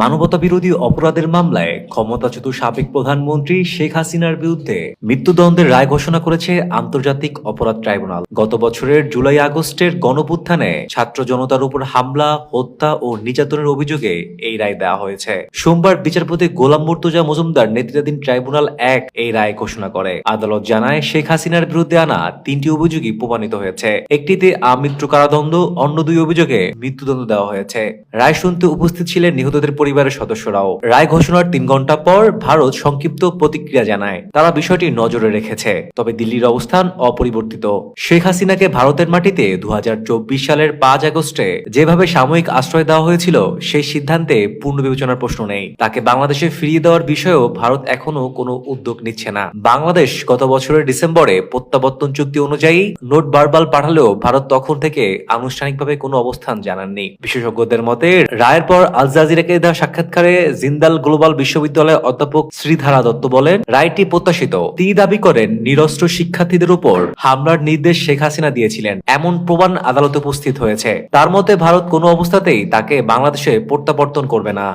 মানবতা বিরোধী অপরাধের মামলায় ক্ষমতাচ্যুত সাবেক প্রধানমন্ত্রী শেখ হাসিনার বিরুদ্ধে মৃত্যুদণ্ডের রায় ঘোষণা করেছে আন্তর্জাতিক অপরাধ ট্রাইব্যুনাল। গত বছরের জুলাই আগস্টের গণপুত্থানে ছাত্র জনতার উপর হামলা, হত্যা ও নির্যাতনের অভিযোগে এই রায় দেওয়া হয়েছে। সোমবার বিচারপতি গোলাম মুর্তুজা মজুমদার নেতৃত্বাধীন ট্রাইব্যুনাল এক এই রায় ঘোষণা করে। আদালত জানায়, শেখ হাসিনার বিরুদ্ধে আনা তিনটি অভিযোগই প্রমাণিত হয়েছে। একটিতে আমৃত্যু কারাদণ্ড, অন্য দুই অভিযোগে মৃত্যুদণ্ড দেওয়া হয়েছে। রায় শুনতে উপস্থিত ছিলেন নিহতদের পরিবারের সদস্যরাও। রায় ঘোষণার তিন ঘণ্টা পর ভারত সংক্ষিপ্ত প্রতিক্রিয়া জানায়। তারা বিষয়টি নজরে রেখেছে। তবে দিল্লির অবস্থান অপরিবর্তিত। শেখ হাসিনাকে ভারতের মাটিতে দু হাজার চব্বিশ সালের পাঁচ আগস্টে যেভাবে সাময়িক আশ্রয় দেওয়া হয়েছিল, সেই সিদ্ধান্তে পূর্ণ বিবেচনার প্রশ্ন নেই। তাকে বাংলাদেশে ফিরিয়ে দেওয়ার বিষয়েও ভারত এখনও কোনো উদ্যোগ নিচ্ছে না। বাংলাদেশ গত বছরের ডিসেম্বরে প্রত্যাবর্তন চুক্তি অনুযায়ী নোট বারবাল পাঠালেও ভারত তখন থেকে আনুষ্ঠানিকভাবে কোনো অবস্থান জানাননি। বিশেষজ্ঞদের মতে, রায়ের পর আল জাজিরাকে দেওয়া সাক্ষাৎকারে জিন্দাল গ্লোবাল বিশ্ববিদ্যালয়ের অধ্যাপক শ্রীধারা দত্ত বলেন, রায়টি প্রত্যাশিত। তিনি দাবি করেন, নিরস্ত্র শিক্ষার্থীদের উপর হামলার নির্দেশ শেখ হাসিনা দিয়েছিলেন। এমন প্রমাণ আদালতে উপস্থিত হয়েছে। তার মতে, ভারত কোনো অবস্থাতেই তাকে বাংলাদেশে প্রত্যাবর্তন করবে না।